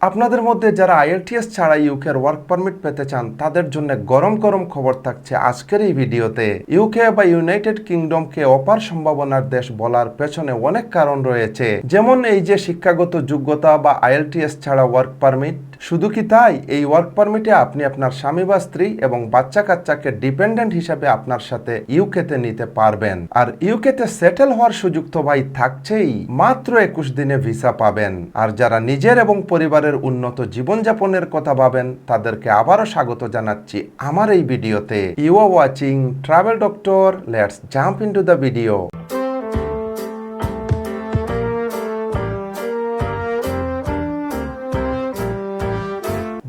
আপনাদের মধ্যে যারা আইএলটিএস ছাড়া ইউকের ওয়ার্ক পারমিট পেতে চান, তাদের জন্য গরম গরম খবর থাকছে আজকের এই ভিডিওতে। ইউকে বা ইউনাইটেড কিংডমকে অপার সম্ভাবনার দেশ বলার পেছনে অনেক কারণ রয়েছে। যেমন এই যে শিক্ষাগত যোগ্যতা বা আইএলটিএস ছাড়া ওয়ার্ক পারমিট শুধু কি তাই? এই ওয়ার্ক পারমিটে আপনি আপনার স্বামী বা স্ত্রী এবং বাচ্চা কাচ্চাকে ডিপেন্ডেন্ট হিসাবে আপনার সাথে ইউকেতে নিতে পারবেন। আর ইউকেতে সেটেল হওয়ার সুযোগ তো ভাই থাকছেই। মাত্র একুশ দিনে ভিসা পাবেন। আর যারা নিজের এবং পরিবারের উন্নত জীবনযাপনের কথা ভাবেন, তাদেরকে আবারও স্বাগত জানাচ্ছি আমার এই ভিডিওতে। You are watching travel doctor let's jump into the video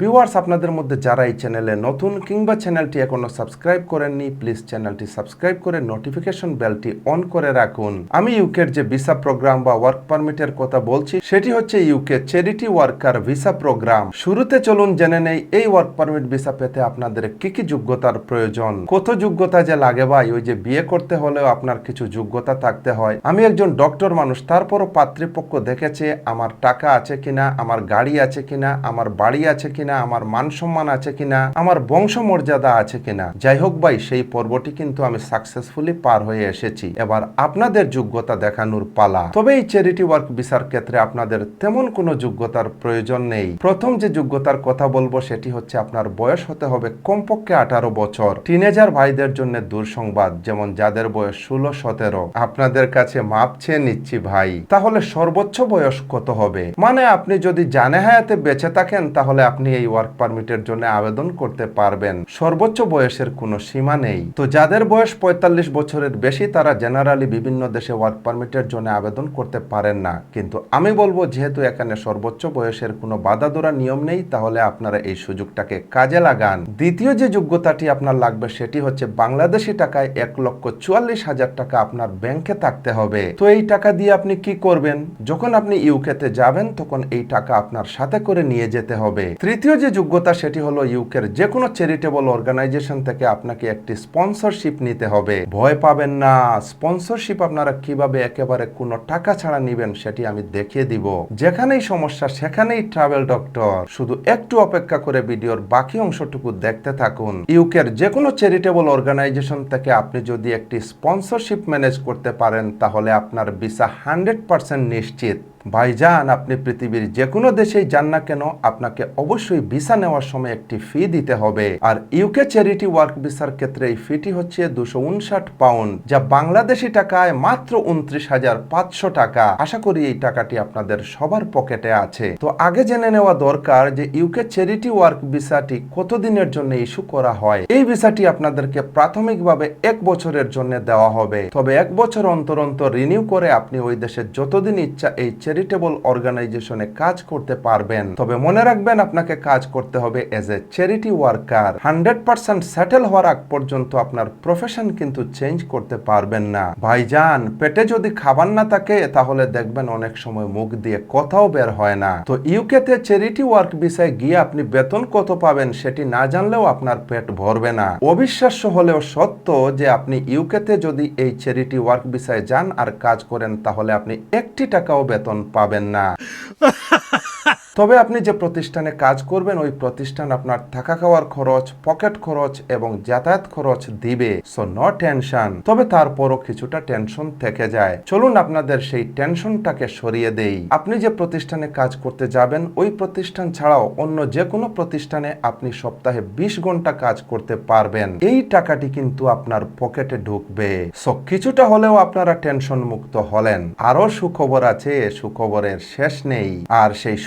viewers, আপনাদের মধ্যে যারা এই চ্যানেলে নতুন কিংবা চ্যানেলটি এখনও সাবস্ক্রাইব করেননি, প্লিজ চ্যানেলটি সাবস্ক্রাইব করে নোটিফিকেশন বেলটি অন করে রাখুন। আমি ইউকের যে ভিসা প্রোগ্রাম বা ওয়ার্ক পারমিটের কথা বলছি, সেটি হচ্ছে UK charity worker visa program. শুরুতে চলুন জেনে নেই, এই ওয়ার্ক পারমিট ভিসা পেতে আপনাদের কি কি যোগ্যতার প্রয়োজন? কত যোগ্যতা যে লাগে ভাই? ওই যে বিয়ে করতে হলেও আপনার কিছু যোগ্যতা থাকতে হয়। আমি একজন ডক্টর মানুষ, তারপরও পাত্রীপক্ষ দেখেছে আমার টাকা আছে কিনা, আমার গাড়ি আছে কিনা, আমার বাড়ি আছে কিনা আমার মান সম্মান আছে কিনা, আমার বংশ মর্যাদা আছে কিনা। যাই হোক ভাই, সেই পর্বটি কিন্তু আমি সাকসেসফুলি পার হয়ে এসেছি। এবার আপনাদের যোগ্যতা দেখানোর পালা। তবে এই চ্যারিটি ওয়ার্ক ভিসার ক্ষেত্রে আপনাদের তেমন কোনো যোগ্যতার প্রয়োজন নেই। প্রথম যে যোগ্যতার কথা বলব, সেটি হচ্ছে আপনার বয়স হতে হবে কমপক্ষে আঠারো বছর। টিনেজার ভাইদের জন্য দুঃসংবাদ, যেমন যাদের বয়স ষোলো, সতেরো। আপনাদের কাছে মাপ চেয়ে নিচ্ছি ভাই। তাহলে সর্বোচ্চ বয়স কত হবে? মানে আপনি যদি জানে হায়াতে বেঁচে থাকেন, তাহলে আপনি এই ওয়ার্ক পারমিটের জন্য আবেদন করতে পারবেন। সর্বোচ্চ বয়সের কোনো সীমা নেই। তো যাদের বয়স পঁয়তাল্লিশ বছরের বেশি, তারা জেনারেলি বিভিন্ন দেশে ওয়ার্ক পারমিটের জন্য আবেদন করতে পারেন না। কিন্তু আমি বলব, যেহেতু এখানে সর্বোচ্চ বয়সের কোনো বাধা ধরা নিয়ম নেই, তাহলে আপনারা এই সুযোগটাকে কাজে লাগান। দ্বিতীয় যে যোগ্যতাটি আপনার লাগবে, সেটি হচ্ছে বাংলাদেশি টাকায় এক লক্ষ চুয়াল্লিশ হাজার টাকা আপনার ব্যাংকে থাকতে হবে। তো এই টাকা দিয়ে আপনি কি করবেন? যখন আপনি ইউকেতে যাবেন, তখন এই টাকা আপনার সাথে করে নিয়ে যেতে হবে। তৃতীয় যে যোগ্যতা সেটি হলো ইউকের যে কোনো চ্যারিটেবল অর্গানাইজেশন থেকে আপনাকে একটি স্পন্সরশিপ নিতে হবে। ভয় পাবেন না। স্পন্সরশিপ আপনারা কীভাবে একেবারে কোনো টাকা ছাড়া নিবেন সেটি আমি দেখিয়ে দিব। যেখানেই সমস্যা, সেখানেই ট্রাভেল ডক্টর শুধু একটু অপেক্ষা করে ভিডিওর বাকি অংশটুকু দেখতে থাকুন। ইউকের যে কোনো চ্যারিটেবল অর্গানাইজেশন থেকে আপনি যদি একটি স্পন্সরশিপ ম্যানেজ করতে পারেন, তাহলে আপনার ভিসা হান্ড্রেড পার্সেন্ট নিশ্চিত। ভাইজান, আপনি পৃথিবীর যে কোনো দেশেই যান না কেন, আপনাকে অবশ্যই ভিসা নেওয়ার সময় একটি ফি দিতে হবে। আর ইউকে চ্যারিটি ওয়ার্ক ভিসার ক্ষেত্রে এই ফিটি হচ্ছে দুশো উনষাট পাউন্ড যা বাংলাদেশি টাকায় মাত্র উনত্রিশ হাজার পাঁচশো টাকা। আশা করি এই টাকাটি আপনাদের সবার পকেটে আছে। তো আগে জেনে নেওয়া দরকার যে ইউকে চ্যারিটি ওয়ার্ক ভিসাটি কতদিনের জন্য ইস্যু করা হয়। এই ভিসাটি আপনাদেরকে প্রাথমিকভাবে এক বছরের জন্য দেওয়া হবে। তবে এক বছর অন্তর অন্তর রিনিউ করে আপনি ওই দেশে যতদিন ইচ্ছা এই চ্যারিটেবল অর্গানাইজেশনে কাজ করতে পারবেন। তবে মনে রাখবেন, আপনাকে কাজ করতে হবে as a charity worker hundred percent settle হওয়ার আগ পর্যন্ত আপনার প্রফেশন কিন্তু চেঞ্জ করতে পারবেন না। ভাইজান, পেটে যদি খাবার না থাকে, তাহলে দেখবেন অনেক সময় মুখ দিয়ে কথাও বের হয় না। তো ইউকেতে চ্যারিটি ওয়ার্ক বিষয়ে গিয়ে আপনি বেতন কত পাবেন সেটি না জানলেও আপনার পেট ভরবে না। অবিশ্বাস্য হলেও সত্য যে আপনি ইউকেতে যদি এই চ্যারিটি ওয়ার্ক বিষয়ে যান আর কাজ করেন, তাহলে আপনি একটি টাকাও বেতন পাবেন না। তবে আপনি যে প্রতিষ্ঠানে কাজ করবেন, ওই প্রতিষ্ঠান আপনার থাকা খাওয়ার খরচ, পকেট খরচ এবং যাতায়াত খরচ দিবে। সো নো টেনশন তবে তারপরও কিছুটা টেনশন থেকে যায়। চলুন আপনাদের সেই টেনশনটাকে সরিয়ে দেই। আপনি যে প্রতিষ্ঠানে কাজ করতে যাবেন, ওই প্রতিষ্ঠান ছাড়াও অন্য যে কোনো প্রতিষ্ঠানে আপনি সপ্তাহে বিশ ঘণ্টা কাজ করতে পারবেন। এই টাকাটি কিন্তু আপনার পকেটে ঢুকবে। সো কিছুটা হলেও আপনারা টেনশন মুক্ত হলেন। আরও সুখবর আছে, সুখবরের শেষ নেই। আর সেই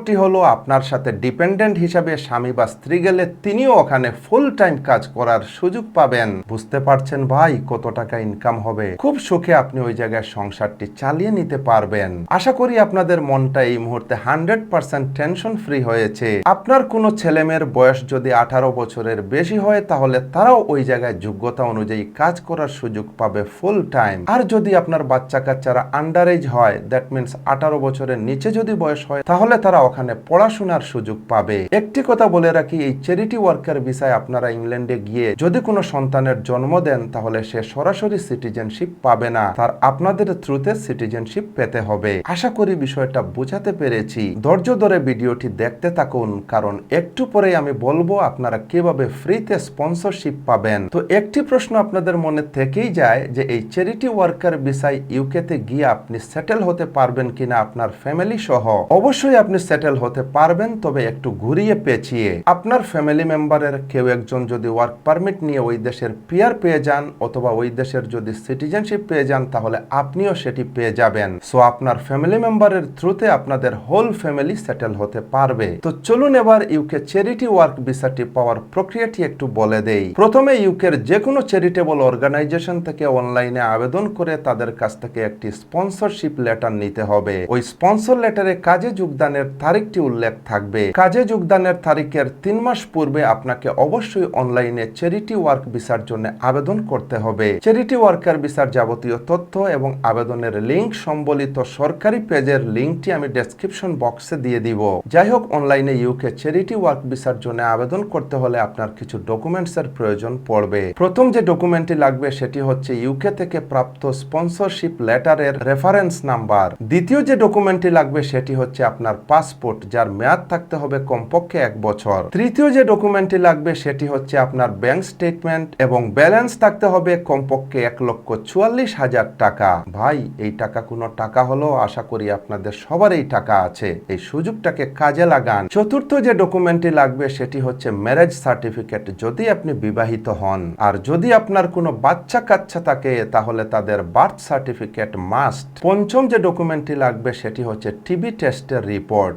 সুখবরটি হলো, আপনার সাথে ডিপেন্ডেন্ট হিসাবে স্বামী বা স্ত্রী গেলে তিনিও ওখানে ফুল টাইম কাজ করার সুযোগ পাবেন। বুঝতে পারছেন ভাই কত টাকা ইনকাম হবে? খুব সুখে আপনি ওই জায়গায় সংসারটি চালিয়ে নিতে পারবেন। আশা করি আপনাদের মনটা এই মুহূর্তে হান্ড্রেড পার্সেন্ট টেনশন ফ্রি হয়েছে। আপনার কোনো ছেলেমেয়ের বয়স যদি আঠারো বছরের বেশি হয়, তাহলে তারাও ওই জায়গায় যোগ্যতা অনুযায়ী কাজ করার সুযোগ পাবে ফুল টাইম আর যদি আপনার বাচ্চা কাচ্চারা আন্ডার এজ হয় দ্যাট মিনস আঠারো বছরের নিচে যদি বয়স হয়, তাহলে তারা ওখানে পড়াশোনার সুযোগ পাবে। একটি কথা বলে রাখি, এই চ্যারিটি ওয়ার্কার ভিসায় আপনারা ইংল্যান্ডে গিয়ে যদি কোনো সন্তানের জন্ম দেন, তাহলে সে সরাসরি সিটিজেনশিপ পাবে না। তার আপনাদের থ্রুতে সিটিজেনশিপ পেতে হবে। আশা করি বিষয়টা বোঝাতে পেরেছি। ধৈর্য ধরে ভিডিওটি দেখতে থাকুন, কারণ একটু পরেই আমি বলব আপনারা কীভাবে ফ্রিতে স্পন্সরশিপ পাবেন। তো একটি প্রশ্ন আপনাদের মনে থেকেই যায় যে, এই চ্যারিটি ওয়ার্কার ভিসায় ইউকেতে গিয়ে আপনি সেটেল হতে পারবেন কিনা আপনার ফ্যামিলি সহ? অবশ্যই আপনি সেটেল হতে পারবেন, তবে একটু ঘুরিয়ে পেঁচিয়ে আপনার ফ্যামিলি মেম্বারের কেউ একজন যদি ওয়ার্ক পারমিট নিয়ে ওই দেশের পিয়ার পেয়ে যান অথবা ওই দেশের যদি সিটিজেনশিপ পেয়ে যান, তাহলে আপনিও সেটি পেয়ে যাবেন। সো আপনার ফ্যামিলি মেম্বারের থ্রুতে আপনাদের হোল ফ্যামিলি সেটেল হতে পারবে। তো চলুন এবার ইউকে চ্যারিটি ওয়ার্ক ভিসাটি পাওয়ার প্রক্রিয়াটি একটু বলে দেই। প্রথমে ইউকের যে কোনো চ্যারিটেবল অর্গানাইজেশন থেকে অনলাইনে আবেদন করে তাদের কাছ থেকে একটি স্পন্সরশিপ লেটার নিতে হবে। ওই স্পন্সর লেটারে কাজে যোগদানের তারিখটি উল্লেখ থাকবে। কাজে যোগদানের তারিখের তিন মাস পূর্বে আপনাকে অবশ্যই অনলাইনে চ্যারিটি ওয়ার্ক ভিসার জন্য আবেদন করতে হবে। চ্যারিটি ওয়ার্কার ভিসার যাবতীয় তথ্য এবং আবেদনের লিংক সম্বলিত সরকারি পেজের লিংকটি আমি ডেসক্রিপশন বক্সে দিয়ে দিব। যাই হোক অনলাইনে ইউকে চ্যারিটি ওয়ার্ক ভিসার জন্য আবেদন করতে হলে আপনার কিছু ডকুমেন্টস এর প্রয়োজন পড়বে। প্রথম যে ডকুমেন্টটি লাগবে সেটি হচ্ছে ইউকে থেকে প্রাপ্ত স্পন্সরশিপ লেটারের রেফারেন্স নাম্বার দ্বিতীয় যে ডকুমেন্টটি লাগবে সেটি হচ্ছে আপনার পাসপোর্ট, যার মেয়াদ থাকতে হবে কমপক্ষে এক বছর। তৃতীয় যে ডকুমেন্টটি লাগবে, সেটি হচ্ছে আপনার ব্যাংক স্টেটমেন্ট এবং ব্যালেন্স থাকতে হবে কমপক্ষে এক লক্ষ চুয়াল্লিশ হাজার টাকা। ভাই, এই টাকা কোনো টাকা হলো? আশা করি আপনাদের সবার এই টাকা আছে। এই সুযোগটাকে কাজে লাগান। চতুর্থ যে ডকুমেন্টটি লাগবে, সেটি হচ্ছে ম্যারেজ সার্টিফিকেট, যদি আপনি বিবাহিত হন। আর যদি আপনার কোনো বাচ্চা কাচ্চা থাকে, তাহলে তাদের বার্থ সার্টিফিকেট মাস্ট। পঞ্চম যে ডকুমেন্টটি লাগবে, সেটি হচ্ছে টিবি টেস্টের report.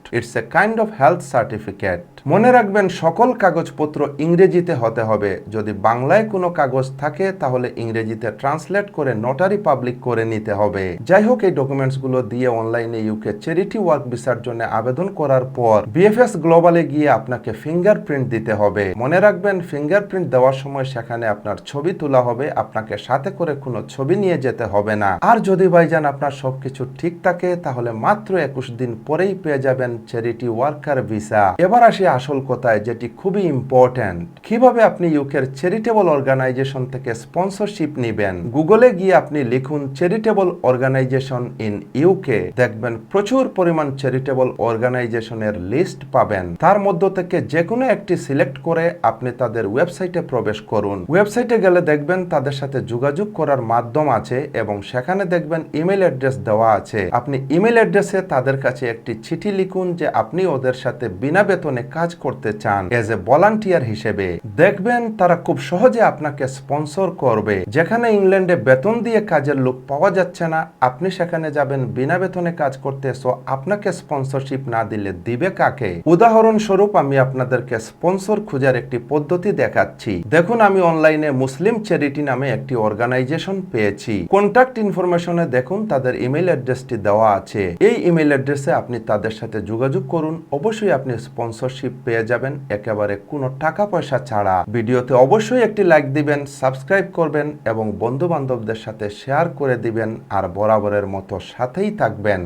It's a kind of health certificate মনে রাখবেন, সকল কাগজপত্র ইংরেজিতে হতে হবে। যদি বাংলায় কোনো কাগজ থাকে, তাহলে ইংরেজিতে ট্রান্সলেট করে নোটারি পাবলিক করে নিতে হবে। যাই হোক, এই ডকুমেন্টসগুলো দিয়ে অনলাইনে ইউকে চ্যারিটি ওয়ার্ক ভিসার জন্য আবেদন করার পর বিএফএস গ্লোবালে গিয়ে আপনাকে ফিঙ্গারপ্রিন্ট দিতে হবে। মনে রাখবেন ফিঙ্গারপ্রিন্ট দেওয়ার সময় সেখানে আপনার ছবি তোলা হবে। আপনাকে সাথে করে কোনো ছবি নিয়ে যেতে হবে না। আর যদি ভাইজান আপনার সবকিছু ঠিক থাকে, তাহলে মাত্র একুশ দিন পরেই পেয়ে যাবেন চ্যারিটি ওয়ার্কার ভিসা এবার আসি আসল কথায়, যেটি খুবই ইম্পর্ট্যান্ট কীভাবে আপনি ইউকের চ্যারিটেবল অর্গানাইজেশন থেকে স্পন্সরশিপ নেবেন? গুগলে গিয়ে আপনি লিখুন চ্যারিটেবল অর্গানাইজেশন ইন ইউকে দেখবেন প্রচুর পরিমাণ চ্যারিটেবল অর্গানাইজেশনের লিস্ট পাবেন। তার মধ্য থেকে যে কোনো একটি সিলেক্ট করে আপনি তাদের ওয়েবসাইটে প্রবেশ করুন। ওয়েবসাইটে গেলে দেখবেন তাদের সাথে যোগাযোগ করার মাধ্যম আছে এবং সেখানে দেখবেন ইমেল অ্যাড্রেস দেওয়া আছে। আপনি ইমেল অ্যাড্রেসে তাদের কাছে একটি চিঠি লিখুন যে আপনি ওদের সাথে বিনা বেতনে কাজ করতে চান এজ এ ভলান্টিয়ার হিসেবে, দেখবেন তারা খুব সহজে আপনাকে স্পন্সর করবে। যেখানে ইংল্যান্ডে বেতন দিয়ে কাজের লোক পাওয়া যাচ্ছে না, আপনি সেখানে যাবেন বিনা বেতনে কাজ করতে সো আপনাকে স্পন্সরশিপ না দিলে দিবে কাকে? উদাহরণস্বরূপ, আমি আপনাদেরকে স্পন্সর খোঁজার একটি পদ্ধতি দেখাচ্ছি। দেখুন, আমি অনলাইনে মুসলিম চ্যারিটি নামে একটি অর্গানাইজেশন পেয়েছি। কন্ট্যাক্ট ইনফরমেশনে দেখুন, তাদের ইমেল অ্যাড্রেসটি দেওয়া আছে। এই ইমেল অ্যাড্রেসে আপনি তাদের সাথে যোগাযোগ করুন। অবশ্যই আপনি স্পন্সরশিপ পেয়ে যাবেন। একেবারে কোনো টাকা পয়সা ছাড়া। ভিডিওতে অবশ্যই একটি লাইক দিবেন সাবস্ক্রাইব করবেন এবং বন্ধু বান্ধবদের সাথে শেয়ার করে দিবেন। আর বরাবরের মতো সাথেই থাকবেন।